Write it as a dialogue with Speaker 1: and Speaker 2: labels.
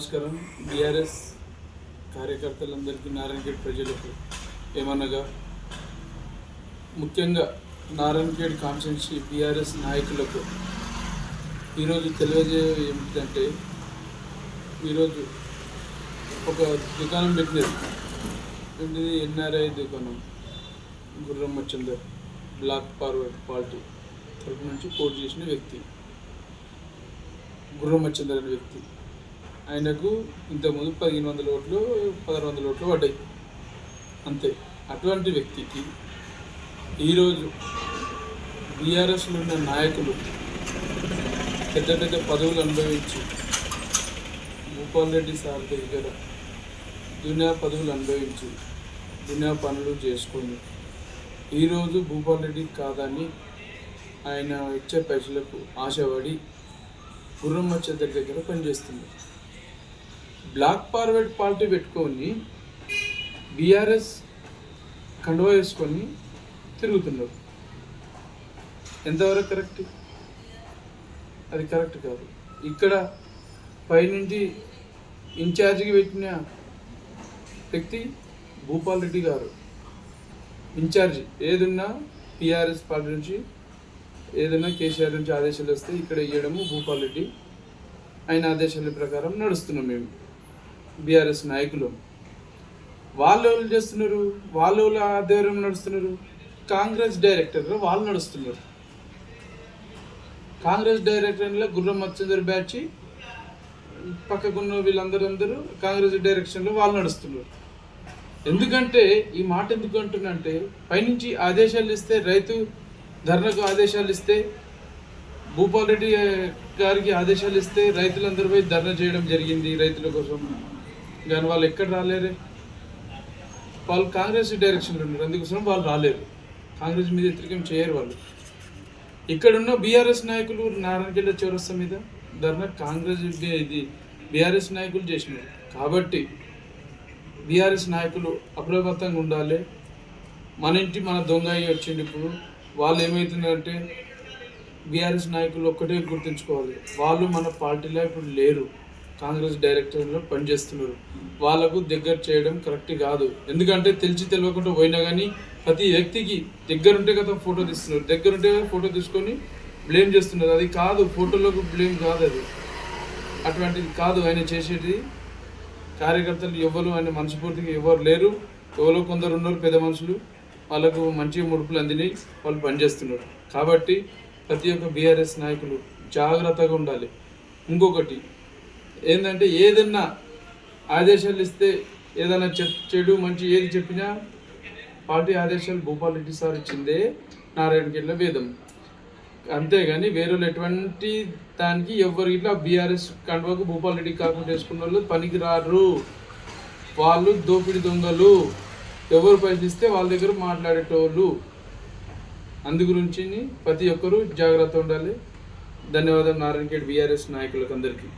Speaker 1: నమస్కారం. బీఆర్ఎస్ కార్యకర్తలందరికీ నారాయణఖేడ్ ప్రజలకు ఏమనగా ముఖ్యంగా నారాయణఖేడ్ కాన్స్టెన్సీ బీఆర్ఎస్ నాయకులకు ఈరోజు తెలియజే ఏమిటంటే ఈరోజు ఒక దుకాణం పెట్టినది ఏంటిది? ఎన్ఆర్ఐ దుకాణం. Gurramma Chandar bloc forward party తరపు నుంచి పోటీ చేసిన వ్యక్తి. గుర్రమ్మచందర్ అనే వ్యక్తి. ఆయనకు ఇంతకుముందు పదిహేను వందల ఓట్లు పదహారు వందల ఓట్లు పడ్డాయి. అంతే. అటువంటి వ్యక్తికి ఈరోజు బీఆర్ఎస్లో ఉన్న నాయకులు పెద్ద పెద్ద పదవులు అనుభవించి భూపాల్ రెడ్డి సార్ దగ్గర దునియా పదవులు అనుభవించి దునియా పనులు చేసుకొని ఈరోజు భూపాల్ రెడ్డి కాదని ఆయన ఇచ్చే పైసలకు ఆశపడి గుర్రమ్మ వచ్చే దగ్గర పనిచేస్తుంది బ్లాక్ ఫార్వర్డ్ పార్టీ పెట్టుకొని బీఆర్ఎస్ కండువా వేసుకొని తిరుగుతున్నారు. ఎంతవరకు కరెక్ట్? అది కరెక్ట్ కాదు. ఇక్కడ పైనుంచి ఇన్ఛార్జికి పెట్టిన వ్యక్తి భూపాల్ రెడ్డి గారు. ఇన్ఛార్జి. ఏదున్నా టీఆర్ఎస్ పార్టీ నుంచి ఏదైనా కేసీఆర్ నుంచి ఆదేశాలు వస్తే ఇక్కడ ఇవ్వడము భూపాల్ రెడ్డి ఆయన ఆదేశాల ప్రకారం నడుస్తున్నాం మేము. బీఆర్ఎస్ నాయకులు. వాళ్ళు ఎవరు చేస్తున్నారు? వాళ్ళు ఆధ్వర్యం నడుస్తున్నారు? కాంగ్రెస్ డైరెక్టర్ వాళ్ళు నడుస్తున్నారు. కాంగ్రెస్ డైరెక్టర్లో గుర్రం మత్స్యందర్ బ్యాచ్ పక్కకున్న వీళ్ళందరూ అందరూ కాంగ్రెస్ డైరెక్షన్లో వాళ్ళు నడుస్తున్నారు. ఎందుకంటే ఈ మాట ఎందుకు అంటున్నంటే పైనుంచి ఆదేశాలు ఇస్తే రైతు ధర్నకు ఆదేశాలు ఇస్తే భూపాల్ రెడ్డి గారికి ఆదేశాలు ఇస్తే రైతులందరూ పోయి ధర్నా చేయడం జరిగింది రైతుల కోసం. కానీ వాళ్ళు ఎక్కడ రాలేరే? వాళ్ళు కాంగ్రెస్ డైరెక్షన్లో ఉన్నారు. అందుకోసం వాళ్ళు రాలేరు. కాంగ్రెస్ మీద వ్యతిరేకం చేయరు వాళ్ళు. ఇక్కడున్న బీఆర్ఎస్ నాయకులు నారాయణగిల్ల చౌరస్తా మీద ధర్నా కాంగ్రెస్ ఇది బీఆర్ఎస్ నాయకులు చేసినారు. కాబట్టి బీఆర్ఎస్ నాయకులు అప్రమత్తంగా ఉండాలి. మన ఇంటి మన దొంగ అయ్యి వచ్చింది ఇప్పుడు. వాళ్ళు ఏమవుతుందంటే బీఆర్ఎస్ నాయకులు ఒక్కటే గుర్తుంచుకోవాలి. వాళ్ళు మన పార్టీలో ఇప్పుడు లేరు. కాంగ్రెస్ డైరెక్టర్లో పనిచేస్తున్నారు. వాళ్ళకు దగ్గర చేయడం కరెక్ట్ కాదు. ఎందుకంటే తెలిసి తెలియకుండా పోయినా కానీ ప్రతి వ్యక్తికి దగ్గరుంటే కదా ఫోటో తీస్తున్నారు. దగ్గరుంటే ఫోటో తీసుకొని బ్లేమ్ చేస్తున్నారు. అది కాదు ఫోటోలకు బ్లేమ్ కాదు అది. అటువంటిది కాదు ఆయన చేసేది. కార్యకర్తలు ఎవరు ఆయన మనస్ఫూర్తిగా ఎవరు లేరు. ఎవరో కొందరు ఉన్నారు పెద్ద మనుషులు. వాళ్ళకు మంచి ముడుపులు అందినాయి. వాళ్ళు పనిచేస్తున్నారు. కాబట్టి ప్రతి ఒక్క బీఆర్ఎస్ నాయకులు జాగ్రత్తగా ఉండాలి. ఇంకొకటి ఏంటంటే ఏదన్నా ఆదేశాలు ఇస్తే ఏదైనా చెప్ చెడు మంచి ఏది చెప్పినా పార్టీ ఆదేశాలు భూపాల్ రెడ్డి సార్ ఇచ్చిందే నారాయణగిరిలో వేదం. అంతేగాని వేరే వాళ్ళు ఎటువంటి దానికి ఎవరు ఇట్లా బీఆర్ఎస్ కండువకు భూపాల్ రెడ్డి కాకుండా వేసుకున్న వాళ్ళు పనికి రారు వాళ్ళు దోపిడి దొంగలు. ఎవరు ప్రశ్నిస్తే వాళ్ళ దగ్గర మాట్లాడేటోళ్ళు. అందు గురించి ప్రతి ఒక్కరూ జాగ్రత్త ఉండాలి. ధన్యవాదాలు నారాయణఖేడ్ బీఆర్ఎస్ నాయకులకు అందరికీ